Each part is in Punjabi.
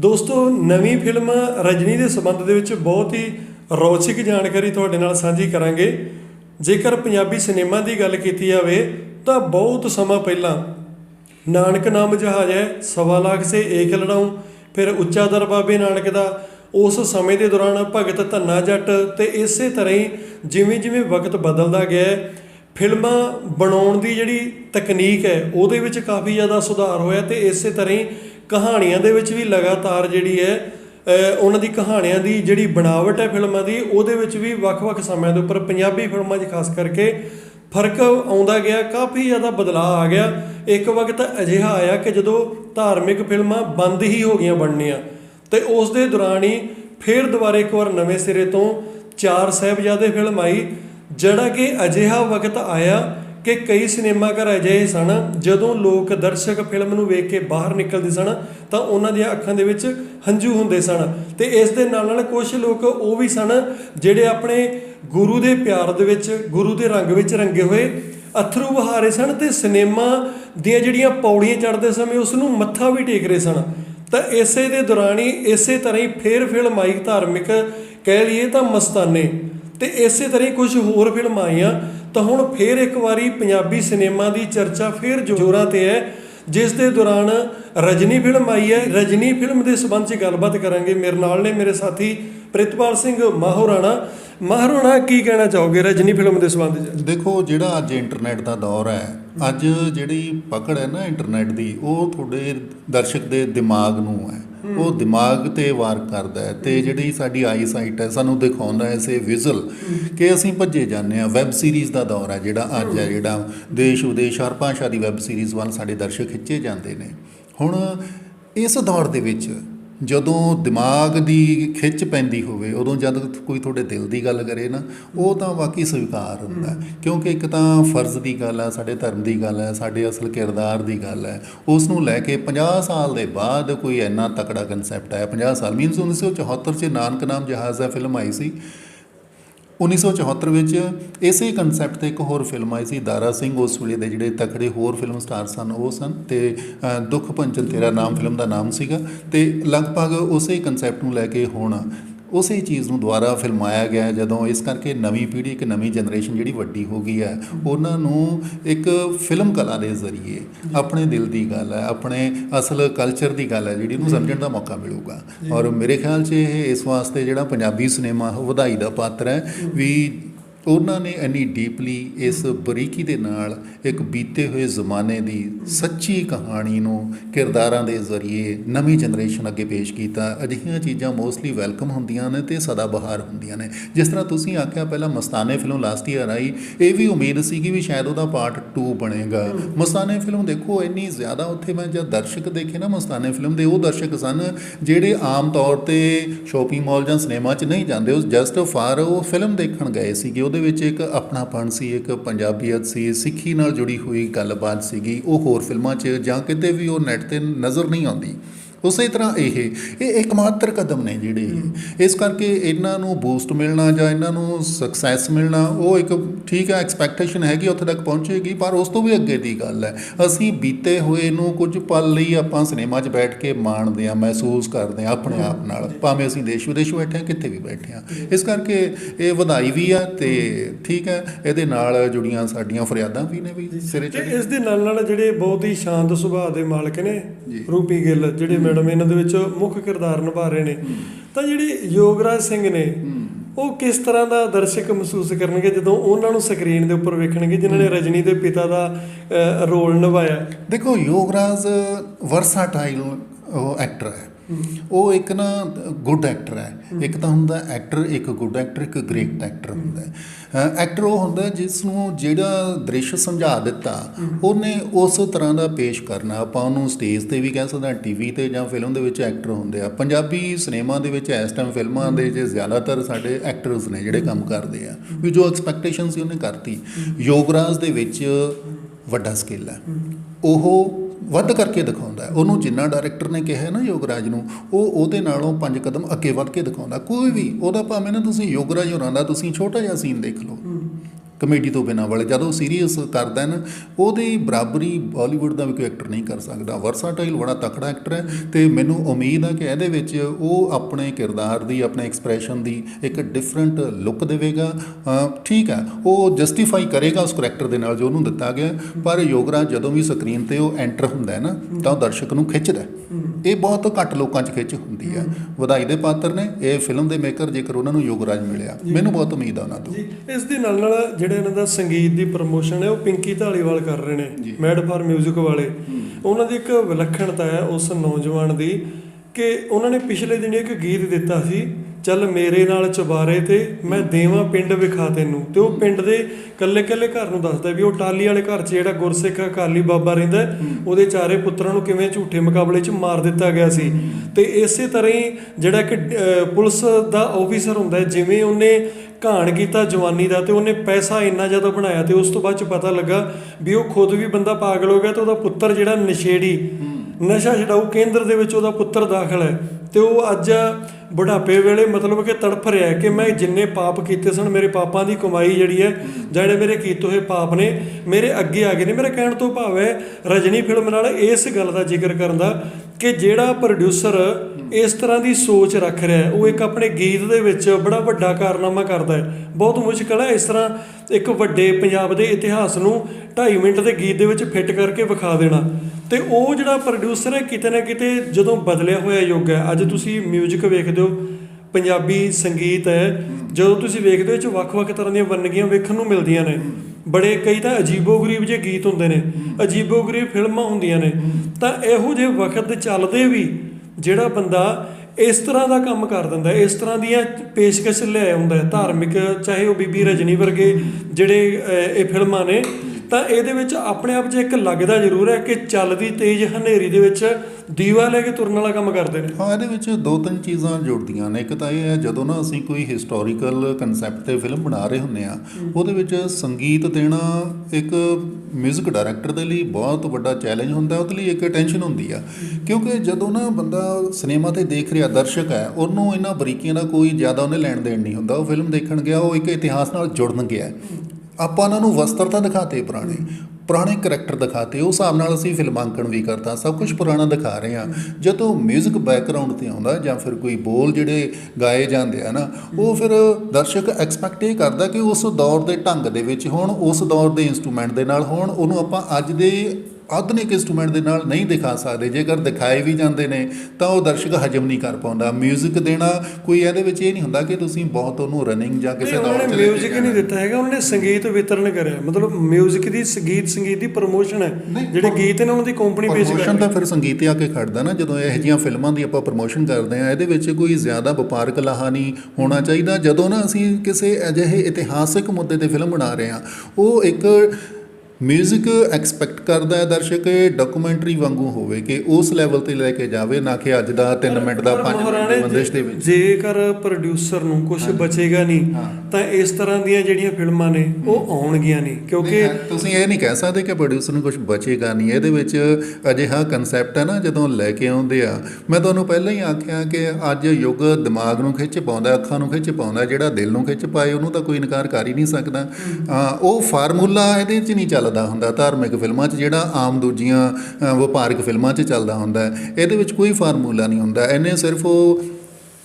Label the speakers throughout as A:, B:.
A: ਦੋਸਤੋ, ਨਵੀਂ ਫਿਲਮ ਰਜਨੀ ਦੇ ਸੰਬੰਧ ਦੇ ਵਿੱਚ ਬਹੁਤ ਹੀ ਰੌਚਕ ਜਾਣਕਾਰੀ ਤੁਹਾਡੇ ਨਾਲ ਸਾਂਝੀ ਕਰਾਂਗੇ। ਜੇਕਰ ਪੰਜਾਬੀ ਸਿਨੇਮਾ ਦੀ ਗੱਲ ਕੀਤੀ ਜਾਵੇ, ਤਾਂ ਬਹੁਤ ਸਮਾਂ ਪਹਿਲਾਂ ਨਾਨਕ ਨਾਮ ਜਹਾਜ ਹੈ, ਸਵਾ ਲੱਖ ਸੇ ਏਕ ਲੜਾਉ, ਫਿਰ ਉੱਚਾ ਦਰ ਬਾਬੇ ਨਾਨਕ ਦਾ। ਉਸ ਸਮੇਂ ਦੇ ਦੌਰਾਨ ਭਗਤ ਧੰਨਾ ਜੱਟ ਤੇ ਇਸੇ ਤਰ੍ਹਾਂ ਹੀ ਜਿਵੇਂ ਜਿਵੇਂ ਵਕਤ ਬਦਲਦਾ ਗਿਆ ਫਿਲਮਾਂ ਬਣਾਉਣ ਦੀ ਜਿਹੜੀ ਤਕਨੀਕ ਹੈ, ਉਹਦੇ ਵਿੱਚ ਕਾਫੀ ਜ਼ਿਆਦਾ ਸੁਧਾਰ ਹੋਇਆ ਤੇ ਇਸੇ ਤਰ੍ਹਾਂ ਹੀ ਕਹਾਣੀਆਂ ਦੇ ਵਿੱਚ ਵੀ ਲਗਾਤਾਰ ਜਿਹੜੀ ਹੈ ਉਹਨਾਂ ਦੀ ਕਹਾਣੀਆਂ ਦੀ ਜਿਹੜੀ ਬਣਾਵਟ ਹੈ ਫਿਲਮਾਂ ਦੀ, ਉਹਦੇ ਵਿੱਚ ਵੀ ਵੱਖ-ਵੱਖ ਸਮਿਆਂ ਦੇ ਉੱਪਰ ਪੰਜਾਬੀ ਫਿਲਮਾਂ 'ਚ ਖਾਸ ਕਰਕੇ ਫ਼ਰਕ ਆਉਂਦਾ ਗਿਆ, ਕਾਫੀ ਜ਼ਿਆਦਾ ਬਦਲਾਅ ਆ ਗਿਆ। ਇੱਕ ਵਕਤ ਅਜਿਹਾ ਆਇਆ ਕਿ ਜਦੋਂ ਧਾਰਮਿਕ ਫਿਲਮਾਂ ਬੰਦ ਹੀ ਹੋ ਗਈਆਂ ਬਣਨੀਆਂ, ਤੇ ਉਸ ਦੇ ਦੌਰਾਨ ਹੀ ਫੇਰ ਦੁਬਾਰਾ ਇੱਕ ਵਾਰ ਨਵੇਂ ਸਿਰੇ ਤੋਂ ਚਾਰ ਸਾਹਿਬਜ਼ਾਦੇ ਫਿਲਮ ਆਈ ਜਿਹੜਾ ਕਿ ਅਜਿਹਾ ਵਕਤ ਆਇਆ ਕਿ ਕਈ ਸਿਨੇਮਾ ਘਰ ਅਜਿਹੇ ਸਨ, ਜਦੋਂ ਲੋਕ ਦਰਸ਼ਕ ਫਿਲਮ ਨੂੰ ਵੇਖ ਕੇ ਬਾਹਰ ਨਿਕਲਦੇ ਸਨ, ਤਾਂ ਉਹਨਾਂ ਦੀਆਂ ਅੱਖਾਂ ਦੇ ਵਿੱਚ ਹੰਝੂ ਹੁੰਦੇ ਸਨ। ਤੇ ਇਸ ਦੇ ਨਾਲ ਨਾਲ ਕੁਝ ਲੋਕ ਉਹ ਵੀ ਸਨ, ਜਿਹੜੇ ਆਪਣੇ ਗੁਰੂ ਦੇ ਪਿਆਰ ਦੇ ਵਿੱਚ, ਗੁਰੂ ਦੇ ਰੰਗ ਵਿੱਚ ਰੰਗੇ ਹੋਏ ਅਥਰੂ ਬਹਾਰੇ ਸਨ ਤੇ ਸਿਨੇਮਾ ਦੀਆਂ ਜਿਹੜੀਆਂ ਪੌੜੀਆਂ ਚੜ੍ਹਦੇ ਸਮੇਂ ਉਸ ਨੂੰ ਮੱਥਾ ਵੀ ਟੇਕ ਰਹੇ ਸਨ। ਤਾਂ ਇਸੇ ਦੇ ਦੌਰਾਨ ਹੀ ਇਸੇ ਤਰ੍ਹਾਂ ਹੀ ਫੇਰ ਫਿਲਮ ਆਈ ਧਾਰਮਿਕ, ਕਹਿ ਲਈਏ ਤਾਂ ਮਸਤਾਨੇ। ਤੇ ਇਸੇ ਤਰ੍ਹਾਂ ਹੀ ਕੁਝ ਹੋਰ ਫਿਲਮਾਂ ਆਈਆਂ, ਤਾਂ ਹੁਣ ਫੇਰ ਇੱਕ ਵਾਰੀ ਪੰਜਾਬੀ ਸਿਨੇਮਾ ਦੀ ਚਰਚਾ ਫੇਰ ਜ਼ੋਰਾਂ ਤੇ ਹੈ, ਜਿਸ ਦੇ ਦੌਰਾਨ ਰਜਨੀ ਫਿਲਮ ਆਈ ਹੈ। ਰਜਨੀ ਫਿਲਮ ਦੇ ਸੰਬੰਧ 'ਚ ਗੱਲਬਾਤ ਕਰਾਂਗੇ। ਮੇਰੇ ਨਾਲ ਨੇ ਮੇਰੇ ਸਾਥੀ ਪ੍ਰਿਤਪਾਲ ਸਿੰਘ ਮਾਹੋਰਾਣਾ। ਮਾਹੋਰਾਣਾ, ਕੀ ਕਹਿਣਾ ਚਾਹੋਗੇ ਰਜਨੀ ਫਿਲਮ ਦੇ ਸੰਬੰਧ 'ਚ?
B: ਦੇਖੋ, ਜਿਹੜਾ ਅੱਜ ਇੰਟਰਨੈਟ ਦਾ ਦੌਰ ਹੈ, ਅੱਜ ਜਿਹੜੀ ਪਕੜ ਹੈ ਨਾ ਇੰਟਰਨੈਟ ਦੀ, ਉਹ ਤੁਹਾਡੇ ਦਰਸ਼ਕ ਦੇ ਦਿਮਾਗ ਨੂੰ ਹੈ। ਉਹ ਦਿਮਾਗ ਤੇ ਵਾਰ ਕਰਦਾ ਹੈ ਤੇ ਜਿਹੜੀ ਸਾਡੀ ਆਈ ਸਾਈਟ ਹੈ, ਸਾਨੂੰ ਦਿਖਾਉਂਦਾ ਹੈ, ਇਸੇ ਵਿਜ਼ੂਅਲ ਕਿ ਅਸੀਂ ਭੱਜੇ ਜਾਂਦੇ ਆ ਵੈਬ ਸੀਰੀਜ਼ ਦਾ ਦੌਰ ਹੈ ਜਿਹੜਾ ਅੱਜ ਹੈ, ਜਿਹੜਾ ਦੇਸ਼ ਵਿਦੇਸ਼ ਹਰ ਭਾਸ਼ਾ ਦੀ ਵੈਬ ਸੀਰੀਜ਼ ਵੱਲ ਸਾਡੇ ਦਰਸ਼ਕ ਖਿੱਚੇ ਜਾਂਦੇ ਨੇ। ਹੁਣ ਇਸ ਦੌਰ ਦੇ ਵਿੱਚ ਜਦੋਂ ਦਿਮਾਗ ਦੀ ਖਿੱਚ ਪੈਂਦੀ ਹੋਵੇ ਉਦੋਂ ਜਦ ਕੋਈ ਤੁਹਾਡੇ ਦਿਲ ਦੀ ਗੱਲ ਕਰੇ ਨਾ ਉਹ ਤਾਂ ਵਾਕਈ ਸਵੀਕਾਰ ਹੁੰਦਾ। ਕਿਉਂਕਿ ਇੱਕ ਤਾਂ ਫਰਜ਼ ਦੀ ਗੱਲ ਹੈ ਸਾਡੇ ਧਰਮ ਦੀ ਗੱਲ ਹੈ ਸਾਡੇ ਅਸਲ ਕਿਰਦਾਰ ਦੀ ਗੱਲ ਹੈ ਉਸ ਨੂੰ ਲੈ ਕੇ 50 ਸਾਲ ਦੇ ਬਾਅਦ ਕੋਈ ਇੰਨਾ ਤਕੜਾ ਕਨਸੈਪਟ ਆਇਆ। 50 ਸਾਲ ਮੀਨਸ 1974 ਚ ਨਾਨਕ ਨਾਮ ਜਹਾਜ਼ ਹੈ ਫਿਲਮ ਆਈ ਸੀ। 1974 ਵਿੱਚ ਇਸੇ ਕਨਸੈਪਟ ਤੇ ਇੱਕ ਹੋਰ ਫਿਲਮ ਆਈ ਸੀ, ਦਾਰਾ ਸਿੰਘ, ਉਸ ਵੇਲੇ ਦੇ ਜਿਹੜੇ ਤਕੜੇ ਹੋਰ ਫਿਲਮ ਸਟਾਰ ਸਨ, ਉਹ ਸਨ ਤੇ ਦੁੱਖ ਭੰਜਨ ਤੇਰਾ ਨਾਮ ਫਿਲਮ ਦਾ ਨਾਮ ਸੀਗਾ ਤੇ ਲਗਭਗ ਉਸੇ ਕਨਸੈਪਟ ਨੂੰ ਲੈ ਕੇ ਹੁਣ ਉਸੇ ਚੀਜ਼ ਨੂੰ ਦੁਬਾਰਾ ਫਿਲਮਾਇਆ ਗਿਆ ਜਦੋਂ ਇਸ ਕਰਕੇ ਨਵੀਂ ਪੀੜ੍ਹੀ, ਇੱਕ ਨਵੀਂ ਜਨਰੇਸ਼ਨ ਜਿਹੜੀ ਵੱਡੀ ਹੋ ਗਈ ਹੈ, ਉਹਨਾਂ ਨੂੰ ਇੱਕ ਫਿਲਮ ਕਲਾ ਦੇ ਜ਼ਰੀਏ ਆਪਣੇ ਦਿਲ ਦੀ ਗੱਲ ਹੈ, ਆਪਣੇ ਅਸਲ ਕਲਚਰ ਦੀ ਗੱਲ ਹੈ, ਜਿਹੜੀ ਉਹਨੂੰ ਸਮਝਣ ਦਾ ਮੌਕਾ ਮਿਲੂਗਾ। ਔਰ ਮੇਰੇ ਖਿਆਲ 'ਚ ਇਹ ਇਸ ਵਾਸਤੇ ਜਿਹੜਾ ਪੰਜਾਬੀ ਸਿਨੇਮਾ ਉਹ ਵਧਾਈ ਦਾ ਪਾਤਰ ਹੈ, ਵੀ ਉਹਨਾਂ ਨੇ ਇੰਨੀ ਡੀਪਲੀ ਇਸ ਬਰੀਕੀ ਦੇ ਨਾਲ ਇੱਕ ਬੀਤੇ ਹੋਏ ਜ਼ਮਾਨੇ ਦੀ ਸੱਚੀ ਕਹਾਣੀ ਨੂੰ ਕਿਰਦਾਰਾਂ ਦੇ ਜ਼ਰੀਏ ਨਵੀਂ ਜਨਰੇਸ਼ਨ ਅੱਗੇ ਪੇਸ਼ ਕੀਤਾ। ਅਜਿਹੀਆਂ ਚੀਜ਼ਾਂ ਮੋਸਟਲੀ ਵੈਲਕਮ ਹੁੰਦੀਆਂ ਨੇ ਤੇ ਸਦਾ ਬਹਾਰ ਹੁੰਦੀਆਂ ਨੇ। ਜਿਸ ਤਰ੍ਹਾਂ ਤੁਸੀਂ ਆਖਿਆ ਪਹਿਲਾਂ ਮਸਤਾਨੇ ਫਿਲਮ ਲਾਸਟ ਈਅਰ ਆਈ, ਇਹ ਵੀ ਉਮੀਦ ਸੀ ਕਿ ਵੀ ਸ਼ਾਇਦ ਉਹਦਾ ਪਾਰਟ 2 ਬਣੇਗਾ। ਮਸਤਾਨੇ ਫਿਲਮ ਦੇਖੋ, ਇੰਨੀ ਜ਼ਿਆਦਾ ਉੱਥੇ ਮੈਂ ਜਦ ਦਰਸ਼ਕ ਦੇਖੇ ਨਾ ਮਸਤਾਨੇ ਫਿਲਮ ਦੇ, ਉਹ ਦਰਸ਼ਕ ਸਨ ਜਿਹੜੇ ਆਮ ਤੌਰ ਤੇ ਸ਼ਾਪਿੰਗ ਮਾਲ ਜਾਂ ਸਿਨੇਮਾ 'ਚ ਨਹੀਂ ਜਾਂਦੇ, ਉਹ ਜਸਟ ਫਾਰ ਉਹ ਫਿਲਮ ਦੇਖਣ ਗਏ ਸੀਗੇ। ਉਹਦੇ ਵਿੱਚ ਇੱਕ ਆਪਣਾਪਣ ਸੀ, ਇੱਕ ਪੰਜਾਬੀਅਤ ਸੀ, ਸਿੱਖੀ ਨਾਲ ਜੁੜੀ ਹੋਈ ਗੱਲਬਾਤ ਸੀਗੀ। ਉਹ ਹੋਰ ਫਿਲਮਾਂ 'ਚ ਜਾਂ ਕਿਤੇ ਵੀ ਉਹ ਨੈਟ ਤੇ ਨਜ਼ਰ ਨਹੀਂ ਆਉਂਦੀ। ਉਸੇ ਤਰ੍ਹਾਂ ਇਹ ਇਹ ਇੱਕਮਾਤਰ ਕਦਮ ਨੇ ਜਿਹੜੇ। ਇਸ ਕਰਕੇ ਇਹਨਾਂ ਨੂੰ ਬੂਸਟ ਮਿਲਣਾ ਜਾਂ ਇਹਨਾਂ ਨੂੰ ਸਕਸੈਸ ਮਿਲਣਾ ਉਹ ਇੱਕ ਠੀਕ ਹੈ ਐਕਸਪੈਕਟੇਸ਼ਨ ਹੈਗੀ ਉੱਥੇ ਤੱਕ ਪਹੁੰਚੇਗੀ ਪਰ ਉਸ ਤੋਂ ਵੀ ਅੱਗੇ ਦੀ ਗੱਲ ਹੈ ਅਸੀਂ ਬੀਤੇ ਹੋਏ ਨੂੰ ਕੁਝ ਪਲ ਲਈ ਆਪਾਂ ਸਿਨੇਮਾ 'ਚ ਬੈਠ ਕੇ ਮਾਣਦੇ ਆ ਮਹਿਸੂਸ ਕਰਦੇ ਆ ਆਪਣੇ ਆਪ ਨਾਲ ਭਾਵੇਂ ਅਸੀਂ ਦੇਸ਼ ਵਿਦੇਸ਼ ਬੈਠੇ ਆ ਕਿੱਥੇ ਵੀ ਬੈਠੇ ਆ ਇਸ ਕਰਕੇ ਇਹ ਵਧਾਈ ਵੀ ਆ ਤੇ ਠੀਕ ਹੈ ਇਹਦੇ ਨਾਲ ਜੁੜੀਆਂ ਸਾਡੀਆਂ ਫਰਿਆਦਾਂ ਵੀ ਨੇ ਵੀ ਸਿਰੇ
A: ਤੇ
B: ਚੜ੍ਹੀਆਂ
A: ਇਸ ਦੇ ਨਾਲ ਨਾਲ ਜਿਹੜੇ ਬਹੁਤ ਹੀ ਸ਼ਾਂਤ ਸੁਭਾਅ ਦੇ ਮਾਲਕ ਨੇ। ਰੂਪੀ ਗਿੱਲ ਜਿਹੜੇ ਮੈਡਮ ਇਹਨਾਂ ਦੇ ਵਿੱਚ ਮੁੱਖ ਕਿਰਦਾਰ ਨਿਭਾ ਰਹੇ ਨੇ। ਤਾਂ ਜਿਹੜੇ ਯੋਗਰਾਜ ਸਿੰਘ ਨੇ ਉਹ ਕਿਸ ਤਰ੍ਹਾਂ ਦਾ ਦਰਸ਼ਕ ਮਹਿਸੂਸ ਕਰਨਗੇ ਜਦੋਂ ਉਹਨਾਂ ਨੂੰ ਸਕਰੀਨ ਦੇ ਉੱਪਰ ਵੇਖਣਗੇ ਜਿਨ੍ਹਾਂ ਨੇ ਰਜਨੀ ਦੇ ਪਿਤਾ ਦਾ ਰੋਲ ਨਿਭਾਇਆ?
B: ਦੇਖੋ ਯੋਗਰਾਜ ਵਰਸਾਟਾਈਲ ਉਹ ਐਕਟਰ ਹੈ। ਉਹ ਇੱਕ ਨਾ ਗੁੱਡ ਐਕਟਰ ਹੈ। ਇੱਕ ਤਾਂ ਹੁੰਦਾ ਐਕਟਰ, ਇੱਕ ਗੁੱਡ ਐਕਟਰ, ਇੱਕ ਗ੍ਰੇਟ ਐਕਟਰ ਹੁੰਦਾ ਐਕਟਰ ਉਹ ਹੁੰਦਾ ਜਿਸ ਨੂੰ ਜਿਹੜਾ ਦ੍ਰਿਸ਼ ਸਮਝਾ ਦਿੱਤਾ, ਉਹਨੇ ਉਸ ਤਰ੍ਹਾਂ ਦਾ ਪੇਸ਼ ਕਰਨਾ। ਆਪਾਂ ਉਹਨੂੰ ਸਟੇਜ ਤੇ ਵੀ ਕਹਿ ਸਕਦੇ ਹਾਂ ਟੀਵੀ ਤੇ ਜਾਂ ਫਿਲਮ ਦੇ ਵਿੱਚ ਐਕਟਰ ਹੁੰਦੇ ਆ। ਪੰਜਾਬੀ ਸਿਨੇਮਾ ਦੇ ਵਿੱਚ ਇਸ ਟਾਈਮ ਫਿਲਮਾਂ ਦੇ ਜੇ ਜ਼ਿਆਦਾਤਰ ਸਾਡੇ ਐਕਟਰਸ ਨੇ ਜਿਹੜੇ ਕੰਮ ਕਰਦੇ ਆ, ਵੀ ਜੋ ਐਕਸਪੈਕਟੇਸ਼ਨ ਸੀ ਉਹਨੇ ਕਰਤੀ। ਯੋਗਰਾਜ ਦੇ ਵਿੱਚ ਵੱਡਾ ਸਕਿੱਲ ਹੈ। ਉਹ ਵੱਧ ਕਰਕੇ ਦਿਖਾਉਂਦਾ ਉਹਨੂੰ ਜਿੰਨਾ ਡਾਇਰੈਕਟਰ ਨੇ ਕਿਹਾ ਨਾ ਯੋਗਰਾਜ ਨੂੰ, ਉਹ ਉਹਦੇ ਨਾਲੋਂ ਪੰਜ ਕਦਮ ਅੱਗੇ ਵੱਧ ਕੇ ਦਿਖਾਉਂਦਾ। ਕੋਈ ਵੀ, ਉਹਦਾ ਭਾਵੇਂ ਨਾ ਤੁਸੀਂ ਯੋਗਰਾਜ ਹੋਰਾਂ ਦਾ, ਤੁਸੀਂ ਛੋਟਾ ਜਿਹਾ ਸੀਨ ਦੇਖ ਲਓ। ਕਮੇਡੀ ਤੋਂ ਬਿਨਾਂ ਵਾਲੇ। ਜਦੋਂ ਸੀਰੀਅਸ ਕਰਦਾ ਹੈ ਨਾ ਉਹਦੀ ਬਰਾਬਰੀ ਬਾਲੀਵੁੱਡ ਦਾ ਵੀ ਕੋਈ ਐਕਟਰ ਨਹੀਂ ਕਰ ਸਕਦਾ। ਵਰਸਾਟਾਈਲ ਬੜਾ ਤਕੜਾ ਐਕਟਰ ਹੈ ਤੇ ਮੈਨੂੰ ਉਮੀਦ ਹੈ ਕਿ ਇਹਦੇ ਵਿੱਚ ਉਹ ਆਪਣੇ ਕਿਰਦਾਰ ਦੀ ਆਪਣੇ ਐਕਸਪ੍ਰੈਸ਼ਨ ਦੀ ਇੱਕ ਡਿਫਰੈਂਟ ਲੁੱਕ ਦੇਵੇਗਾ। ਠੀਕ ਹੈ ਉਹ ਜਸਟੀਫਾਈ ਕਰੇਗਾ ਉਸ ਕਰੈਕਟਰ ਦੇ ਨਾਲ ਜੋ ਉਹਨੂੰ ਦਿੱਤਾ ਗਿਆ। ਪਰ ਯੋਗਰਾਜ ਜਦੋਂ ਵੀ ਸਕਰੀਨ ਤੇ ਉਹ ਐਂਟਰ ਹੁੰਦਾ ਹੈ ਨਾ ਤਾਂ ਉਹ ਦਰਸ਼ਕ ਨੂੰ ਖਿੱਚਦਾ ਹੈ। ਇਹ ਬਹੁਤ ਘੱਟ ਲੋਕਾਂ 'ਚ ਖਿੱਚ ਹੁੰਦੀ ਹੈ। ਵਧਾਈ ਦੇ ਪਾਤਰ ਨੇ ਇਹ ਫਿਲਮ ਦੇ ਮੇਕਰ ਜੇਕਰ ਉਹਨਾਂ ਨੂੰ ਯੋਗਰਾਜ ਮਿਲਿਆ। ਮੈਨੂੰ ਬਹੁਤ ਉਮੀਦ ਆ ਉਹਨਾਂ ਤੋਂ।
A: ਜੀ ਇਸ ਦੇ ਨਾਲ ਨਾਲ ਜਿਹੜੇ ਇਹਨਾਂ ਦਾ ਸੰਗੀਤ ਦੀ ਪ੍ਰਮੋਸ਼ਨ ਹੈ ਉਹ ਪਿੰਕੀ ਢਾਲੀਵਾਲ ਕਰ ਰਹੇ ਨੇ ਮੈਡ ਫਾਰ 뮤직 ਵਾਲੇ। ਉਹਨਾਂ ਦੀ ਇੱਕ ਵਿਲੱਖਣਤਾ ਹੈ ਉਸ ਨੌਜਵਾਨ ਦੀ ਕਿ ਉਹਨਾਂ ਨੇ ਪਿਛਲੇ ਦਿਨ ਇੱਕ ਗੀਤ ਦਿੱਤਾ ਸੀ ਚੱਲ ਮੇਰੇ ਨਾਲ ਚੁਬਾਰੇ ਤੇ ਮੈਂ ਦੇਵਾਂ ਪਿੰਡ ਵਿਖਾ ਤੈਨੂੰ। ਤੇ ਉਹ ਪਿੰਡ ਦੇ ਕੱਲੇ ਕੱਲੇ ਘਰ ਨੂੰ ਦੱਸਦਾ ਵੀ ਉਹ ਟਾਲੀ ਵਾਲੇ ਘਰ 'ਚ ਜਿਹੜਾ ਗੁਰਸਿੱਖ ਅਕਾਲੀ ਬਾਬਾ ਰਹਿੰਦਾ ਉਹਦੇ ਚਾਰੇ ਪੁੱਤਰਾਂ ਨੂੰ ਕਿਵੇਂ ਝੂਠੇ ਮੁਕਾਬਲੇ 'ਚ ਮਾਰ ਦਿੱਤਾ ਗਿਆ ਸੀ। ਤੇ ਇਸੇ ਤਰ੍ਹਾਂ ਹੀ ਜਿਹੜਾ ਕਿ ਅਹ, ਪੁਲਿਸ ਦਾ ਆਫੀਸਰ ਹੁੰਦਾ ਜਿਵੇਂ ਉਹਨੇ ਘਾਣ ਕੀਤਾ ਜਵਾਨੀ ਦਾ ਤੇ ਉਹਨੇ ਪੈਸਾ ਇੰਨਾ ਜ਼ਿਆਦਾ ਬਣਾਇਆ ਤੇ ਉਸ ਤੋਂ ਬਾਅਦ ਚ ਪਤਾ ਲੱਗਾ ਵੀ ਉਹ ਖੁਦ ਵੀ ਬੰਦਾ ਪਾਗਲ ਹੋ ਗਿਆ ਤੇ ਉਹਦਾ ਪੁੱਤਰ ਜਿਹੜਾ ਨਸ਼ੇੜੀ ਨਸ਼ਾ ਛਡਾਊ ਕੇਂਦਰ ਦੇ ਵਿੱਚ ਉਹਦਾ ਪੁੱਤਰ ਦਾਖਲ ਹੈ ਤੇ ਉਹ ਅੱਜ ਬੁਢਾਪੇ ਵੇਲੇ ਮਤਲਬ ਕਿ ਤੜਫ ਰਿਹਾ ਕਿ ਮੈਂ ਜਿੰਨੇ ਪਾਪ ਕੀਤੇ ਸਨ, ਮੇਰੇ ਪਾਪਾਂ ਦੀ ਕਮਾਈ ਜਿਹੜੀ ਹੈ, ਜਿਹੜੇ ਮੇਰੇ ਕੀਤੇ ਹੋਏ ਪਾਪ ਨੇ, ਮੇਰੇ ਅੱਗੇ ਆ ਗਏ ਨੇ। ਮੇਰਾ ਕਹਿਣ ਤੋਂ ਭਾਵ ਹੈ, ਰਜਨੀ ਫਿਲਮ ਨਾਲ ਇਸ ਗੱਲ ਦਾ ਜ਼ਿਕਰ ਕਰਨ ਦਾ ਕਿ ਜਿਹੜਾ ਪ੍ਰੋਡਿਊਸਰ ਇਸ ਤਰ੍ਹਾਂ ਦੀ ਸੋਚ ਰੱਖ ਰਿਹਾ ਉਹ ਇੱਕ ਆਪਣੇ ਗੀਤ ਦੇ ਵਿੱਚ ਬੜਾ ਵੱਡਾ ਕਾਰਨਾਮਾ ਕਰਦਾ ਹੈ। ਬਹੁਤ ਮੁਸ਼ਕਲ ਹੈ ਇਸ ਤਰ੍ਹਾਂ ਇੱਕ ਵੱਡੇ ਪੰਜਾਬ ਦੇ ਇਤਿਹਾਸ ਨੂੰ 2.5 ਮਿੰਟ ਦੇ ਗੀਤ ਦੇ ਵਿੱਚ ਫਿੱਟ ਕਰਕੇ ਵਿਖਾ ਦੇਣਾ। ਤੇ ਉਹ ਜਿਹੜਾ ਪ੍ਰੋਡਿਊਸਰ ਹੈ, ਕਿਤੇ ਨਾ ਕਿਤੇ ਜਦੋਂ ਬਦਲਿਆ ਹੋਇਆ ਯੁੱਗ ਹੈ, ਅੱਜ ਤੁਸੀਂ 뮤직 ਵੇਖਦੇ ਹੋ, ਪੰਜਾਬੀ ਸੰਗੀਤ ਹੈ, ਜਦੋਂ ਤੁਸੀਂ ਵੇਖਦੇ ਹੋ, ਇਹ ਚ ਵੱਖ-ਵੱਖ ਤਰ੍ਹਾਂ ਦੀਆਂ ਵੰਨਗੀਆਂ ਵੇਖਣ ਨੂੰ ਮਿਲਦੀਆਂ ਨੇ। ਬੜੇ ਕਈ ਤਾਂ ਅਜੀਬੋ-ਗਰੀਬ ਜਿਹੇ ਗੀਤ ਹੁੰਦੇ ਨੇ, ਅਜੀਬੋ-ਗਰੀਬ ਫਿਲਮਾਂ ਹੁੰਦੀਆਂ ਨੇ। ਤਾਂ ਇਹੋ ਜਿਹੇ ਵਕਤ ਚੱਲਦੇ ਵੀ ਜਿਹੜਾ ਬੰਦਾ ਇਸ ਤਰ੍ਹਾਂ ਦਾ ਕੰਮ ਕਰ ਦਿੰਦਾ, ਇਸ ਤਰ੍ਹਾਂ ਦੀਆਂ ਪੇਸ਼ਕਸ਼ ਲੈ ਆਉਂਦਾ, ਧਾਰਮਿਕ, ਚਾਹੇ ਉਹ ਬੀਬੀ ਰਜਨੀ ਵਰਗੇ ਜਿਹੜੇ ਇਹ ਫਿਲਮਾਂ ਨੇ ਤਾਂ ਇਹਦੇ ਵਿੱਚ ਆਪਣੇ ਆਪ 'ਚ ਇੱਕ ਲੱਗਦਾ ਜ਼ਰੂਰ ਹੈ ਕਿ ਚੱਲਦੀ ਤੇਜ਼ ਹਨੇਰੀ ਦੇ ਵਿੱਚ ਦੀਵਾ ਲੈ ਕੇ ਤੁਰਨ ਵਾਲਾ ਕੰਮ ਕਰਦੇ ਨੇ।
B: ਹਾਂ ਇਹਦੇ ਵਿੱਚ ਦੋ ਤਿੰਨ ਚੀਜ਼ਾਂ ਜੁੜਦੀਆਂ ਨੇ। ਇੱਕ ਤਾਂ ਇਹ ਹੈ ਜਦੋਂ ਨਾ ਅਸੀਂ ਕੋਈ ਹਿਸਟੋਰੀਕਲ ਕਨਸੈਪਟ ਤੇ ਫਿਲਮ ਬਣਾ ਰਹੇ ਹੁੰਨੇ ਆ ਉਹਦੇ ਵਿੱਚ ਸੰਗੀਤ ਦੇਣਾ ਇੱਕ 뮤직 ਡਾਇਰੈਕਟਰ ਦੇ ਲਈ ਬਹੁਤ ਵੱਡਾ ਚੈਲੰਜ ਹੁੰਦਾ ਉਹਦੇ ਲਈ ਇੱਕ ਟੈਨਸ਼ਨ ਹੁੰਦੀ ਆ। ਕਿਉਂਕਿ ਜਦੋਂ ਨਾ ਬੰਦਾ ਸਿਨੇਮਾ ਤੇ ਦੇਖ ਰਿਹਾ ਦਰਸ਼ਕ ਹੈ ਉਹਨੂੰ ਇਹਨਾਂ ਬਰੀਕੀਆਂ ਦਾ ਕੋਈ ਜ਼ਿਆਦਾ ਉਹਨੇ ਲੈਣ ਦੇਣ ਨਹੀਂ ਹੁੰਦਾ। ਉਹ ਫਿਲਮ ਦੇਖਣ ਗਿਆ ਉਹ ਇੱਕ ਇਤਿਹਾਸ ਨਾਲ ਜੁੜਨ ਗਿਆ। ਆਪਾਂ ਉਹਨਾਂ ਨੂੰ ਵਸਤਰ ਤਾਂ ਦਿਖਾਤੇ ਪੁਰਾਣੇ ਪੁਰਾਣੇ ਕਰੈਕਟਰ ਦਿਖਾਤੇ ਉਸ ਹਿਸਾਬ ਨਾਲ ਅਸੀਂ ਫਿਲਮਾਂਕਣ ਵੀ ਕਰਤਾ ਸਭ ਕੁਝ ਪੁਰਾਣਾ ਦਿਖਾ ਰਹੇ ਹਾਂ। ਜਦੋਂ 뮤직 ਬੈਕਗ੍ਰਾਉਂਡ ਤੇ ਆਉਂਦਾ ਜਾਂ ਫਿਰ ਕੋਈ ਬੋਲ ਜਿਹੜੇ ਗਾਏ ਜਾਂਦੇ ਆ ਨਾ, ਉਹ ਫਿਰ ਦਰਸ਼ਕ ਐਕਸਪੈਕਟ ਇਹ ਕਰਦਾ ਕਿ ਉਸ ਦੌਰ ਦੇ ਢੰਗ ਦੇ ਵਿੱਚ ਹੋਣ, ਉਸ ਦੌਰ ਦੇ ਇਨਸਟਰੂਮੈਂਟ ਦੇ ਨਾਲ ਹੋਣ, ਉਹਨੂੰ ਆਪਾਂ ਅੱਜ ਦੇ ਆਧੁਨਿਕ ਇਨਸਟਰੂਮੈਂਟ ਦੇ ਨਾਲ ਨਹੀਂ ਦਿਖਾ ਸਕਦੇ ਜੇਕਰ ਦਿਖਾਏ ਵੀ ਜਾਂਦੇ ਨੇ ਤਾਂ ਉਹ ਦਰਸ਼ਕ ਹਜਮ ਨਹੀਂ ਕਰ ਪਾਉਂਦਾ 뮤직 ਦੇਣਾ ਕੋਈ ਇਹਦੇ ਵਿੱਚ ਇਹ ਨਹੀਂ ਹੁੰਦਾ ਕਿ ਤੁਸੀਂ ਬਹੁਤ ਉਹਨੂੰ ਰਨਿੰਗ ਜਾਂ ਕਿਸੇ
A: ਨਹੀਂ,
B: ਦੌਰ
A: ਉਹਨਾਂ
B: ਚ
A: ਨੇ
B: ਲੈ ਕੇ
A: 뮤직 ਹੀ ਨਹੀਂ ਦਿੱਤਾ ਹੈਗਾ ਉਹਨਾਂ ਨੇ ਸੰਗੀਤ ਵਿਤਰਨ ਕਰਿਆ ਮਤਲਬ 뮤직 ਦੀ ਸੰਗੀਤ ਸੰਗੀਤ ਦੀ ਪ੍ਰਮੋਸ਼ਨ ਹੈ
B: ਨਹੀਂ,
A: ਜਿਹੜੇ ਗੀਤ ਨੇ ਉਹਨਾਂ ਦੀ ਕੰਪਨੀ ਪੇਸ਼
B: ਪ੍ਰਮੋਸ਼ਨ
A: ਕਰਦੀ
B: ਤਾਂ ਫਿਰ ਸੰਗੀਤ ਆ ਕੇ ਖੜਦਾ ਨਾ ਜਦੋਂ ਇਹੋ ਜਿਹੀਆਂ ਫਿਲਮਾਂ ਦੀ ਆਪਾਂ ਪ੍ਰਮੋਸ਼ਨ ਕਰਦੇ ਆ ਇਹਦੇ ਵਿੱਚ ਕੋਈ ਜ਼ਿਆਦਾ ਵਪਾਰਕ ਲਾਹਾ ਨਹੀਂ ਹੋਣਾ ਚਾਹੀਦਾ ਜਦੋਂ ਨਾ ਅਸੀਂ ਕਿਸੇ ਅਜਿਹੇ ਇਤਿਹਾਸਿਕ ਮੁੱਦੇ ਤੇ ਫਿਲਮ ਬਣਾ ਰਹੇ ਆ ਉਹ ਇੱਕ 뮤직 ਐਕਸਪੈਕਟ ਕਰਦਾ ਹੈ ਦਰਸ਼ਕ ਡਾਕੂਮੈਂਟਰੀ ਵਾਂਗੂ ਹੋਵੇ ਕਿ ਉਸ ਲੈਵਲ ਤੇ ਲੈ ਕੇ ਜਾਵੇ ਨਾ ਕਿ ਅੱਜ ਦਾ 3 ਮਿੰਟ ਦਾ
A: ਪਰ
B: 5 ਮਿੰਟ ਦੀ ਬੰਦਿਸ਼ ਦੇ ਵਿੱਚ।
A: ਜੇਕਰ ਪ੍ਰੋਡਿਊਸਰ ਨੂੰ ਕੁਝ ਬਚੇਗਾ ਨਹੀਂ ਤਾਂ ਇਸ ਤਰ੍ਹਾਂ ਦੀਆਂ ਜਿਹੜੀਆਂ ਫਿਲਮਾਂ ਨੇ ਉਹ ਆਉਣਗੀਆਂ ਨਹੀਂ ਕਿਉਂਕਿ
B: ਤੁਸੀਂ ਇਹ ਨਹੀਂ ਕਹਿ ਸਕਦੇ ਕਿ ਪ੍ਰੋਡਿਊਸਰ ਨੂੰ ਕੁਝ ਬਚੇਗਾ ਨਹੀਂ। ਇਹਦੇ ਵਿੱਚ ਅਜਿਹਾ ਕਨਸੈਪਟ ਹੈ ਨਾ ਜਦੋਂ ਲੈ ਕੇ ਆਉਂਦੇ ਆ। ਮੈਂ ਤੁਹਾਨੂੰ ਪਹਿਲਾਂ ਹੀ ਆਖਿਆ ਕਿ ਅੱਜ ਯੁੱਗ ਦਿਮਾਗ ਨੂੰ ਖਿੱਚ ਪਾਉਂਦਾ ਅੱਖਾਂ ਨੂੰ ਖਿੱਚ ਪਾਉਂਦਾ ਜਿਹੜਾ ਦਿਲ ਨੂੰ ਖਿੱਚ ਪਾਏ ਉਹਨੂੰ ਤਾਂ ਕੋਈ ਇਨਕਾਰ ਕਰ ਹੀ ਨਹੀਂ ਸਕਦਾ। ਉਹ ਫਾਰਮੂਲਾ ਇਹਦੇ 'ਚ ਨਹੀਂ ਚੱਲਦਾ ਹੁੰਦਾ, ਧਾਰਮਿਕ ਫਿਲਮਾਂ 'ਚ ਜਿਹੜਾ ਆਮ ਦੂਜੀਆਂ, ਅਹ, ਵਪਾਰਕ ਫਿਲਮਾਂ 'ਚ ਚੱਲਦਾ ਹੁੰਦਾ, ਇਹਦੇ ਵਿੱਚ ਕੋਈ ਫਾਰਮੂਲਾ ਨਹੀਂ ਹੁੰਦਾ, ਇਹਨੇ ਸਿਰਫ ਉਹ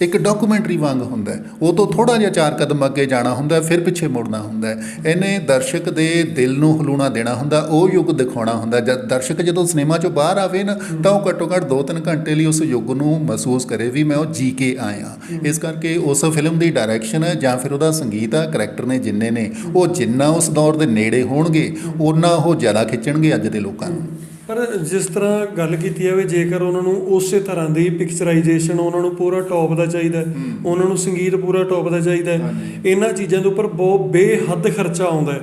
B: ਇੱਕ ਡਾਕੂਮੈਂਟਰੀ ਵਾਂਗ ਹੁੰਦਾ। ਉਹ ਤੋਂ ਥੋੜਾ ਜਿਹਾ ਚਾਰ ਕਦਮ ਅੱਗੇ ਜਾਣਾ ਹੁੰਦਾ ਫਿਰ ਪਿੱਛੇ ਮੁੜਨਾ ਹੁੰਦਾ। ਇਹਨੇ ਦਰਸ਼ਕ ਦੇ ਦਿਲ ਨੂੰ ਹਲੂਣਾ ਦੇਣਾ ਹੁੰਦਾ ਉਹ ਯੁੱਗ ਦਿਖਾਉਣਾ ਹੁੰਦਾ ਜਦ ਦਰਸ਼ਕ ਜਦੋਂ ਸਿਨੇਮਾ ਚੋਂ ਬਾਹਰ ਆਵੇ ਨਾ ਤਾਂ ਉਹ ਘੱਟੋ ਘੱਟ 2-3 ਘੰਟੇ ਲਈ ਉਸ ਯੁੱਗ ਨੂੰ ਮਹਿਸੂਸ ਕਰੇ ਵੀ ਮੈਂ ਉਹ ਜੀ ਕੇ ਆਇਆ। ਇਸ ਕਰਕੇ ਉਸ ਫਿਲਮ ਦੀ ਡਾਇਰੈਕਸ਼ਨ ਜਾਂ ਫਿਰ ਉਹਦਾ ਸੰਗੀਤ ਆ ਕਰੈਕਟਰ ਨੇ ਜਿੰਨੇ ਨੇ ਉਹ ਜਿੰਨਾ ਉਸ ਦੌਰ ਦੇ ਨੇੜੇ ਹੋਣਗੇ ਉਹਨਾਂ ਉਹ ਜ਼ਿਆਦਾ ਖਿੱਚਣਗੇ ਅੱਜ ਦੇ ਲੋਕਾਂ ਨੂੰ।
A: ਪਰ ਜਿਸ ਤਰ੍ਹਾਂ ਗੱਲ ਕੀਤੀ ਜਾਵੇ ਜੇਕਰ ਉਹਨਾਂ ਨੂੰ ਉਸੇ ਤਰ੍ਹਾਂ ਦੀ ਪਿਕਚਰਾਈਜੇਸ਼ਨ ਉਹਨਾਂ ਨੂੰ ਪੂਰਾ ਟੌਪ ਦਾ ਚਾਹੀਦਾ ਉਹਨਾਂ ਨੂੰ ਸੰਗੀਤ ਪੂਰਾ ਟੌਪ ਦਾ ਚਾਹੀਦਾ ਇਹਨਾਂ ਚੀਜ਼ਾਂ ਦੇ ਉੱਪਰ ਬਹੁਤ ਬੇਹੱਦ ਖਰਚਾ ਆਉਂਦਾ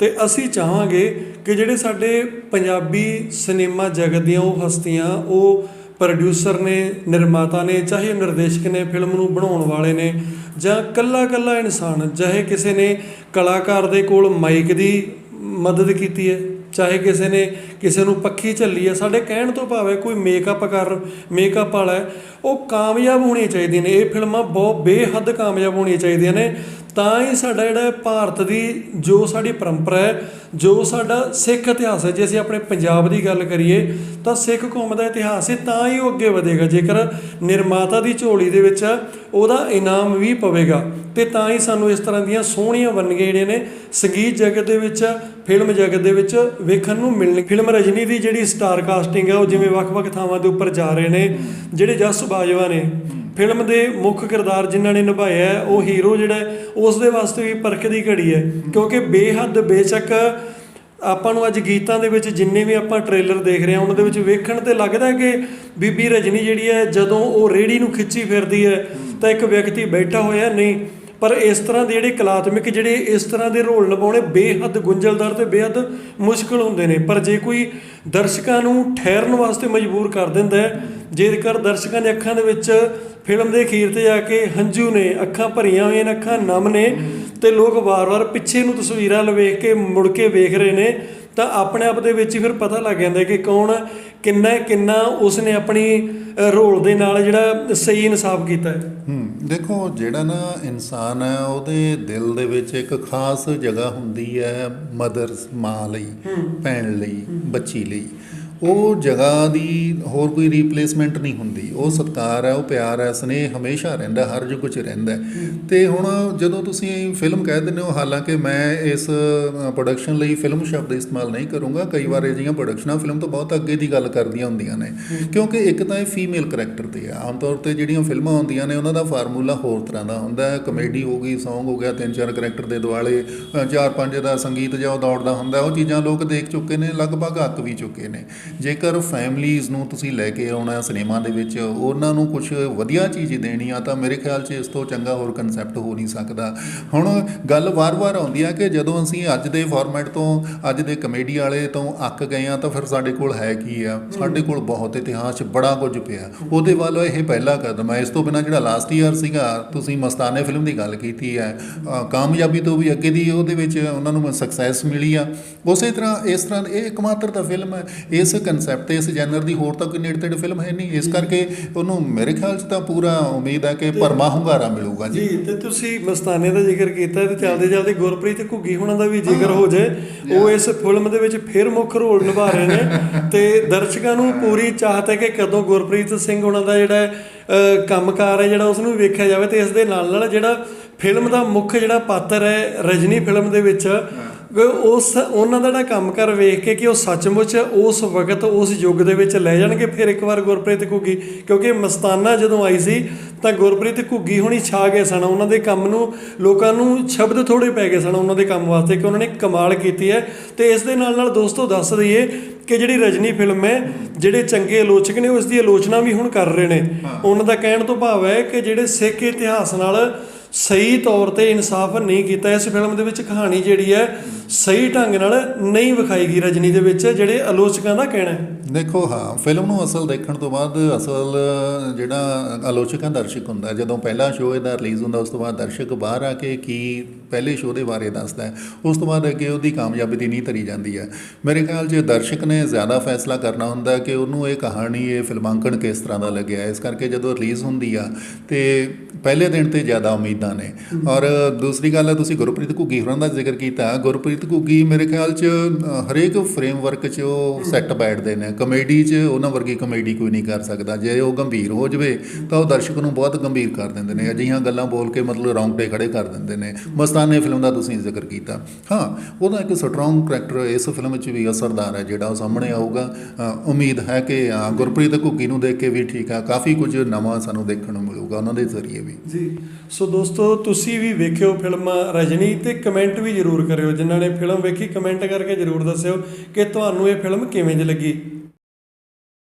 A: ਤੇ ਅਸੀਂ ਚਾਹਾਂਗੇ ਕਿ ਜਿਹੜੇ ਸਾਡੇ ਪੰਜਾਬੀ ਸਿਨੇਮਾ ਜਗਤ ਦੀਆਂ ਉਹ ਹਸਤੀਆਂ ਉਹ ਪ੍ਰੋਡਿਊਸਰ ਨੇ ਨਿਰਮਾਤਾ ਨੇ ਚਾਹੇ ਨਿਰਦੇਸ਼ਕ ਨੇ ਫਿਲਮ ਨੂੰ ਬਣਾਉਣ ਵਾਲੇ ਨੇ ਜਾਂ ਕੱਲਾ ਕੱਲਾ ਇਨਸਾਨ ਚਾਹੇ ਕਿਸੇ ਨੇ ਕਲਾਕਾਰ ਦੇ ਕੋਲ ਮਾਈਕ ਦੀ ਮਦਦ ਕੀਤੀ ਹੈ ਚਾਹੇ ਕਿਸੇ ਨੇ ਕਿਸੇ ਨੂੰ ਪੱਖੀ ਝੱਲੀ ਹੈ ਸਾਡੇ ਕਹਿਣ ਤੋਂ ਭਾਵ ਹੈ ਕੋਈ ਮੇਕਅਪ ਕਰ ਮੇਕਅਪ ਵਾਲਾ ਉਹ ਕਾਮਯਾਬ ਹੋਣੀਆਂ ਚਾਹੀਦੀਆਂ ਨੇ। ਇਹ ਫਿਲਮਾਂ ਬਹੁਤ ਬੇਹੱਦ ਕਾਮਯਾਬ ਹੋਣੀਆਂ ਚਾਹੀਦੀਆਂ ਨੇ। ਤਾਂ ਹੀ ਸਾਡਾ ਜਿਹੜਾ ਭਾਰਤ ਦੀ ਜੋ ਸਾਡੀ ਪਰੰਪਰਾ ਹੈ, ਜੋ ਸਾਡਾ ਸਿੱਖ ਇਤਿਹਾਸ ਹੈ, ਜੇ ਅਸੀਂ ਆਪਣੇ ਪੰਜਾਬ ਦੀ ਗੱਲ ਕਰੀਏ, ਤਾਂ ਸਿੱਖ ਕੌਮ ਦਾ ਇਤਿਹਾਸ ਹੈ ਤਾਂ ਹੀ ਉਹ ਅੱਗੇ ਵਧੇਗਾ। ਜੇਕਰ ਨਿਰਮਾਤਾ ਦੀ ਝੋਲੀ ਦੇ ਵਿੱਚ ਉਹਦਾ ਇਨਾਮ ਵੀ ਪਵੇਗਾ, ਤੇ ਤਾਂ ਹੀ ਸਾਨੂੰ ਇਸ ਤਰ੍ਹਾਂ ਦੀਆਂ ਸੋਹਣੀਆਂ ਵੰਨਗੀਆਂ ਜਿਹੜੀਆਂ ਨੇ, ਸੰਗੀਤ ਜਗਤ ਦੇ ਵਿੱਚ, ਫਿਲਮ ਜਗਤ ਦੇ ਵਿੱਚ ਵੇਖਣ ਨੂੰ ਮਿਲਣ ਫਿਲਮ ਰਜਨੀ ਦੀ ਜਿਹੜੀ ਸਟਾਰ ਕਾਸਟਿੰਗ ਹੈ ਉਹ ਜਿਵੇਂ ਵੱਖ-ਵੱਖ ਥਾਵਾਂ ਦੇ ਉੱਪਰ ਜਾ ਰਹੇ ਨੇ, ਜਿਹੜੇ ਜਸ ਬਾਜਵਾ ਨੇ। ਫਿਲਮ ਦੇ ਮੁੱਖ ਕਿਰਦਾਰ ਜਿਨ੍ਹਾਂ ਨੇ ਨਿਭਾਇਆ ਉਹ ਹੀਰੋ ਜਿਹੜਾ ਹੈ, ਉਸ ਦੇ ਵਾਸਤੇ ਵੀ ਪਰਖ ਦੀ ਘੜੀ ਹੈ। ਕਿਉਂਕਿ ਬੇਹੱਦ ਬੇਸ਼ੱਕ ਆਪਾਂ ਨੂੰ ਅੱਜ ਗੀਤਾਂ ਦੇ ਵਿੱਚ ਜਿੰਨੇ ਵੀ ਆਪਾਂ ਟ੍ਰੇਲਰ ਦੇਖ ਰਹੇ ਹਾਂ ਉਹਨਾਂ ਦੇ ਵਿੱਚ ਵੇਖਣ ਤੇ ਲੱਗਦਾ ਕਿ ਬੀਬੀ ਰਜਨੀ ਜਿਹੜੀ ਹੈ ਜਦੋਂ ਉਹ ਰੇੜੀ ਨੂੰ ਖਿੱਚੀ ਫਿਰਦੀ ਹੈ ਤਾਂ ਇੱਕ ਵਿਅਕਤੀ ਬੈਠਾ ਹੋਇਆ ਨਹੀਂ ਪਰ ਇਸ ਤਰ੍ਹਾਂ ਦੇ ਜਿਹੜੇ ਕਲਾਤਮਿਕ ਜਿਹੜੇ ਇਸ ਤਰ੍ਹਾਂ ਦੇ ਰੋਲ ਨਿਭਾਉਣੇ ਬੇਹੱਦ ਗੁੰਝਲਦਾਰ ਤੇ ਬੇਹੱਦ ਮੁਸ਼ਕਲ ਹੁੰਦੇ ਨੇ। ਪਰ ਜੇ ਕੋਈ ਦਰਸ਼ਕਾਂ ਨੂੰ ਠਹਿਰਨ ਵਾਸਤੇ ਮਜਬੂਰ ਕਰ ਦਿੰਦਾ ਹੈ, ਜੇਕਰ ਦਰਸ਼ਕਾਂ ਦੀਆਂ ਅੱਖਾਂ ਦੇ ਵਿੱਚ ਫਿਲਮ ਦੇ ਅਖੀਰ ਤੇ ਜਾ ਕੇ ਹੰਝੂ ਨੇ, ਅੱਖਾਂ ਭਰੀਆਂ ਹੋਈਆਂ ਨੇ, ਅੱਖਾਂ ਨਮ ਨੇ ਤੇ ਲੋਕ ਵਾਰ-ਵਾਰ ਪਿੱਛੇ ਨੂੰ ਤਸਵੀਰਾਂ ਲ ਕੇ ਮੁੜ ਕੇ ਵੇਖ ਰਹੇ ਨੇ ਤਾਂ ਆਪਣੇ ਆਪ ਦੇ ਵਿੱਚ ਹੀ ਫਿਰ ਪਤਾ ਲੱਗ ਜਾਂਦਾ ਕਿ ਕੌਣ ਕਿੰਨਾ ਕਿੰਨਾ ਉਸਨੇ ਆਪਣੀ ਰੋਲ ਦੇ ਨਾਲ ਜਿਹੜਾ ਸਹੀ ਇਨਸਾਫ ਕੀਤਾ ਹੈ।
B: ਹੂੰ ਦੇਖੋ ਜਿਹੜਾ ਨਾ ਇਨਸਾਨ ਹੈ ਉਹਦੇ ਦਿਲ ਦੇ ਵਿੱਚ ਇੱਕ ਖਾਸ ਜਗ੍ਹਾ ਹੁੰਦੀ ਹੈ ਮਦਰਸ ਮਾਂ ਲਈ ਭੈਣ ਲਈ ਬੱਚੀ ਲਈ। ਉਹ ਜਗ੍ਹਾ ਦੀ ਹੋਰ ਕੋਈ ਰੀਪਲੇਸਮੈਂਟ ਨਹੀਂ ਹੁੰਦੀ। ਉਹ ਸਤਿਕਾਰ ਹੈ ਉਹ ਪਿਆਰ ਹੈ ਸਨੇਹ ਹਮੇਸ਼ਾ ਰਹਿੰਦਾ ਹਰ ਯੁੱਗ 'ਚ ਰਹਿੰਦਾ। ਤੇ ਹੁਣ ਜਦੋਂ ਤੁਸੀਂ ਫਿਲਮ ਕਹਿ ਦਿੰਦੇ ਹੋ ਹਾਲਾਂਕਿ ਮੈਂ ਇਸ ਪ੍ਰੋਡਕਸ਼ਨ ਲਈ ਫਿਲਮ ਸ਼ਬਦ ਇਸਤੇਮਾਲ ਨਹੀਂ ਕਰੂੰਗਾ। ਕਈ ਵਾਰ ਇਹ ਜਿਹੀਆਂ ਪ੍ਰੋਡਕਸ਼ਨਾਂ ਫਿਲਮ ਤੋਂ ਬਹੁਤ ਅੱਗੇ ਦੀ ਗੱਲ ਕਰਦੀਆਂ ਹੁੰਦੀਆਂ ਨੇ। ਕਿਉਂਕਿ ਇੱਕ ਤਾਂ ਇਹ ਫੀਮੇਲ ਕਰੈਕਟਰ ਤੇ ਆ। ਆਮ ਤੌਰ ਤੇ ਜਿਹੜੀਆਂ ਫਿਲਮਾਂ ਹੁੰਦੀਆਂ ਨੇ ਉਹਨਾਂ ਦਾ ਫਾਰਮੂਲਾ ਹੋਰ ਤਰ੍ਹਾਂ ਦਾ ਹੁੰਦਾ ਹੈ। ਕਮੇਡੀ ਹੋ ਗਈ Song ਹੋ ਗਿਆ ਤਿੰਨ ਚਾਰ ਕਰੈਕਟਰ ਦੇ ਦੁਆਲੇ ਚਾਰ ਪੰਜ ਦਾ ਸੰਗੀਤ ਜਾਂ ਉਹ ਦੌੜਦਾ ਹੁੰਦਾ ਉਹ ਚੀਜ਼ਾਂ ਲੋਕ ਦੇਖ ਚੁੱਕੇ ਨੇ ਲਗਭਗ ਅੱਕ ਵੀ ਚੁੱਕੇ ਨੇ। ਜੇਕਰ ਫੈਮਲੀਜ਼ ਨੂੰ ਤੁਸੀਂ ਲੈ ਕੇ ਆਉਣਾ ਸਿਨੇਮਾ ਦੇ ਵਿੱਚ, ਉਹਨਾਂ ਨੂੰ ਕੁਝ ਵਧੀਆ ਚੀਜ਼ ਦੇਣੀ ਆ, ਤਾਂ ਮੇਰੇ ਖਿਆਲ 'ਚ ਇਸ ਤੋਂ ਚੰਗਾ ਹੋਰ ਕਨਸੈਪਟ ਹੋ ਨਹੀਂ ਸਕਦਾ। ਹੁਣ ਗੱਲ ਵਾਰ-ਵਾਰ ਆਉਂਦੀ ਆ ਕਿ ਜਦੋਂ ਅਸੀਂ ਅੱਜ ਦੇ ਫਾਰਮੈਟ ਤੋਂ, ਅੱਜ ਦੇ ਕਮੇਡੀ ਵਾਲੇ ਤੋਂ ਅੱਕ ਗਏ ਆ, ਤਾਂ ਫਿਰ ਸਾਡੇ ਕੋਲ ਹੈ ਕੀ ਆ? ਸਾਡੇ ਕੋਲ ਬਹੁਤ ਇਤਿਹਾਸ 'ਚ ਬੜਾ ਕੁਝ ਪਿਆ। ਉਹਦੇ ਵੱਲ ਇਹ ਪਹਿਲਾ ਕਦਮ ਹੈ ਇਸ ਤੋਂ ਬਿਨਾਂ ਜਿਹੜਾ ਲਾਸਟ ਈਅਰ ਸੀਗਾ, ਤੁਸੀਂ ਮਸਤਾਨੇ ਫਿਲਮ ਦੀ ਗੱਲ ਕੀਤੀ ਹੈ ਕਾਮਯਾਬੀ ਤੋਂ ਵੀ ਅੱਗੇ ਦੀ, ਉਹਦੇ ਵਿੱਚ ਉਹਨਾਂ ਨੂੰ ਸਕਸੈਸ ਮਿਲੀ ਆ। ਉਸੇ ਤਰ੍ਹਾਂ, ਇਸ ਤਰ੍ਹਾਂ, ਇਹ ਇੱਕਮਾਤਰ ਤਾਂ ਫਿਲਮ ਹੈ ਇਸ ਕਨਸੈਪਟ ਤੇ ਇਸ ਜਨਰ ਦੀ ਹੋਰ ਤਾਂ ਕੋਈ ਨੇੜੇ ਤੇੜੇ ਫਿਲਮ ਹੈ ਨਹੀਂ। ਇਸ ਕਰਕੇ ਉਹਨੂੰ ਮੇਰੇ ਖਿਆਲ 'ਚ ਤਾਂ ਪੂਰਾ ਉਮੀਦ ਹੈ ਕਿ ਭਰਮਾ ਹੁੰਗਾਰਾ ਮਿਲੂਗਾ ਜੀ।
A: ਜੀ ਤੇ ਤੁਸੀਂ ਮਸਤਾਨੇ ਦਾ ਜ਼ਿਕਰ ਕੀਤਾ ਤੇ ਚੱਲਦੇ ਚੱਲਦੇ ਗੁਰਪ੍ਰੀਤ ਘੁੱਗੀ ਹੁਣਾਂ ਦਾ ਵੀ ਜ਼ਿਕਰ ਹੋ ਜਾਏ। ਉਹ ਇਸ ਫਿਲਮ ਦੇ ਵਿੱਚ ਫਿਰ ਮੁੱਖ ਰੋਲ ਨਿਭਾ ਰਹੇ ਨੇ। ਤੇ ਦਰਸ਼ਕਾਂ ਨੂੰ ਪੂਰੀ ਚਾਹਤ ਹੈ ਕਿ ਕਦੋਂ ਗੁਰਪ੍ਰੀਤ ਸਿੰਘ ਹੁਣਾਂ ਦਾ ਜਿਹੜਾ ਕੰਮਕਾਰ ਹੈ ਜਿਹੜਾ ਉਸ ਨੂੰ ਵੇਖਿਆ ਜਾਵੇ ਤੇ ਇਸ ਦੇ ਨਾਲ ਨਾਲ ਜਿਹੜਾ ਫਿਲਮ ਦਾ ਮੁੱਖ ਜਿਹੜਾ ਪਾਤਰ ਹੈ ਰਜਨੀ ਫਿਲਮ ਦੇ ਵਿੱਚ ਉਸ ਉਹਨਾਂ ਦਾ ਜਿਹੜਾ ਕੰਮਕਾਰ ਵੇਖ ਕੇ ਕਿ ਉਹ ਸੱਚਮੁੱਚ ਉਸ ਵਕਤ ਉਸ ਯੁੱਗ ਦੇ ਵਿੱਚ ਲੈ ਜਾਣਗੇ ਫਿਰ ਇੱਕ ਵਾਰ ਗੁਰਪ੍ਰੀਤ ਘੁੱਗੀ। ਕਿਉਂਕਿ ਮਸਤਾਨਾ ਜਦੋਂ ਆਈ ਸੀ ਤਾਂ ਗੁਰਪ੍ਰੀਤ ਘੁੱਗੀ ਹੁਣੀ ਛਾ ਗਏ ਸਨ। ਉਹਨਾਂ ਦੇ ਕੰਮ ਨੂੰ ਲੋਕਾਂ ਨੂੰ ਸ਼ਬਦ ਥੋੜੇ ਪੈ ਗਏ ਸਨ ਉਹਨਾਂ ਦੇ ਕੰਮ ਵਾਸਤੇ ਕਿ ਉਹਨਾਂ ਨੇ ਕਮਾਲ ਕੀਤੀ ਹੈ। ਤੇ ਇਸ ਦੇ ਨਾਲ ਨਾਲ ਦੋਸਤੋ ਦੱਸ ਦਈਏ ਕਿ ਜਿਹੜੀ ਰਜਨੀ ਫਿਲਮ ਹੈ ਜਿਹੜੇ ਚੰਗੇ ਆਲੋਚਕ ਨੇ ਉਸ ਦੀ ਆਲੋਚਨਾ ਵੀ ਹੁਣ ਕਰ ਰਹੇ ਨੇ। ਉਹਨਾਂ ਦਾ ਕਹਿਣ ਤੋਂ ਭਾਵ ਹੈ ਕਿ ਜਿਹੜੇ ਸਿੱਖ ਇਤਿਹਾਸ ਨਾਲ ਸਹੀ ਤੌਰ ਤੇ ਇਨਸਾਫ ਨਹੀਂ ਕੀਤਾ। ਇਸ ਫਿਲਮ ਦੇ ਵਿੱਚ ਕਹਾਣੀ ਜਿਹੜੀ ਹੈ, ਸਹੀ ਢੰਗ ਨਾਲ ਨਹੀਂ ਵਿਖਾਈ ਗਈ ਰਜਨੀ ਦੇ ਵਿੱਚ, ਜਿਹੜੇ ਆਲੋਚਕਾਂ ਦਾ ਕਹਿਣਾ ਹੈ।
B: ਦੇਖੋ, ਹਾਂ ਫਿਲਮ ਨੂੰ ਅਸਲ ਦੇਖਣ ਤੋਂ ਬਾਅਦ ਅਸਲ ਜਿਹੜਾ ਆਲੋਚਕਾਂ, ਦਰਸ਼ਕ ਹੁੰਦਾ ਜਦੋਂ ਪਹਿਲਾ ਸ਼ੋਅ ਇਹਦਾ ਰਿਲੀਜ਼ ਹੁੰਦਾ, ਉਸ ਤੋਂ ਬਾਅਦ ਦਰਸ਼ਕ ਬਾਹਰ ਆ ਕੇ ਕੀ ਪਹਿਲੇ ਸ਼ੋਅ ਦੇ ਬਾਰੇ ਦੱਸਦਾ ਹੈ। ਉਸ ਤੋਂ ਬਾਅਦ ਅੱਗੇ ਉਹਦੀ ਕਾਮਯਾਬੀ ਦੀ ਨੀਂਹ ਧਰੀ ਜਾਂਦੀ ਹੈ। ਮੇਰੇ ਖਿਆਲ 'ਚ ਦਰਸ਼ਕ ਨੇ ਜ਼ਿਆਦਾ ਫੈਸਲਾ ਕਰਨਾ ਹੁੰਦਾ ਕਿ ਉਹਨੂੰ ਇਹ ਕਹਾਣੀ, ਇਹ ਫਿਲਮਾਂਕਣ ਕਿਸ ਤਰ੍ਹਾਂ ਦਾ ਲੱਗਿਆ। ਇਸ ਕਰਕੇ ਜਦੋਂ ਰਿਲੀਜ਼ ਹੁੰਦੀ ਆ ਤੇ ਪਹਿਲੇ ਦਿਨ ਤੇ ਜ਼ਿਆਦਾ ਉਮੀਦਾਂ ਨੇ। ਔਰ ਦੂਸਰੀ ਗੱਲ ਹੈ, ਤੁਸੀਂ ਗੁਰਪ੍ਰੀਤ ਘੁੱਗੀ ਹੋਰਾਂ ਦਾ ਜ਼ਿਕਰ ਕੀਤਾ। ਗੁਰਪ੍ਰੀਤ ਘੁੱਗੀ ਮੇਰੇ ਖਿਆਲ 'ਚ ਹਰੇਕ ਫਰੇਮਵਰਕ 'ਚ ਉਹ ਸੈੱਟ ਬੈਠਦੇ ਨੇ। ਕਮੇਡੀ 'ਚ ਉਹਨਾਂ ਵਰਗੀ ਕਮੇਡੀ ਕੋਈ ਨਹੀਂ ਕਰ ਸਕਦਾ। ਜੇ ਉਹ ਗੰਭੀਰ ਹੋ ਜਵੇ, ਤਾਂ ਉਹ ਦਰਸ਼ਕ ਨੂੰ ਬਹੁਤ ਗੰਭੀਰ ਕਰ ਦਿੰਦੇ ਨੇ। ਅਜਿਹੀਆਂ ਗੱਲਾਂ ਬੋਲ ਕੇ ਮਤਲਬ ਰੌਂਗਟੇ ਖੜੇ ਕਰ ਦਿੰਦੇ ਨੇ। ਮਸਤਾਨੇ ਫਿਲਮ ਦਾ ਤੁਸੀਂ ਜ਼ਿਕਰ ਕੀਤਾ। ਹਾਂ ਉਹਦਾ ਇੱਕ ਸਟਰੋਂਗ ਕਰੈਕਟਰ ਇਸ ਫਿਲਮ ਵਿੱਚ ਵੀ ਅਸਰਦਾਰ ਹੈ ਜਿਹੜਾ ਉਹ ਸਾਹਮਣੇ ਆਊਗਾ। ਉਮੀਦ ਹੈ ਕਿ ਅ, ਗੁਰਪ੍ਰੀਤ ਘੁੱਗੀ ਨੂੰ ਦੇਖ ਕੇ ਵੀ ਠੀਕ ਆ। ਕਾਫੀ ਕੁਝ ਨਵਾਂ ਸਾਨੂੰ ਦੇਖਣ ਨੂੰ ਮਿਲੂਗਾ ਉਹਨਾਂ ਦੇ ਜ਼ਰੀਏ ਵੀ।
A: ਜੀ। ਸੋ ਦੋਸਤੋ ਤੁਸੀਂ ਵੀ ਵੇਖਿਓ ਫਿਲਮ ਰਜਨੀ ਤੇ ਕਮੈਂਟ ਵੀ ਜਰੂਰ ਕਰਿਓ। ਜਿਨ੍ਹਾਂ ਨੇ ਫਿਲਮ ਵੇਖੀ ਕਮੈਂਟ ਕਰਕੇ ਜਰੂਰ ਦੱਸਿਓ ਕਿ ਤੁਹਾਨੂੰ ਇਹ ਫਿਲਮ ਕਿਵੇਂ ਦੀ ਲੱਗੀ।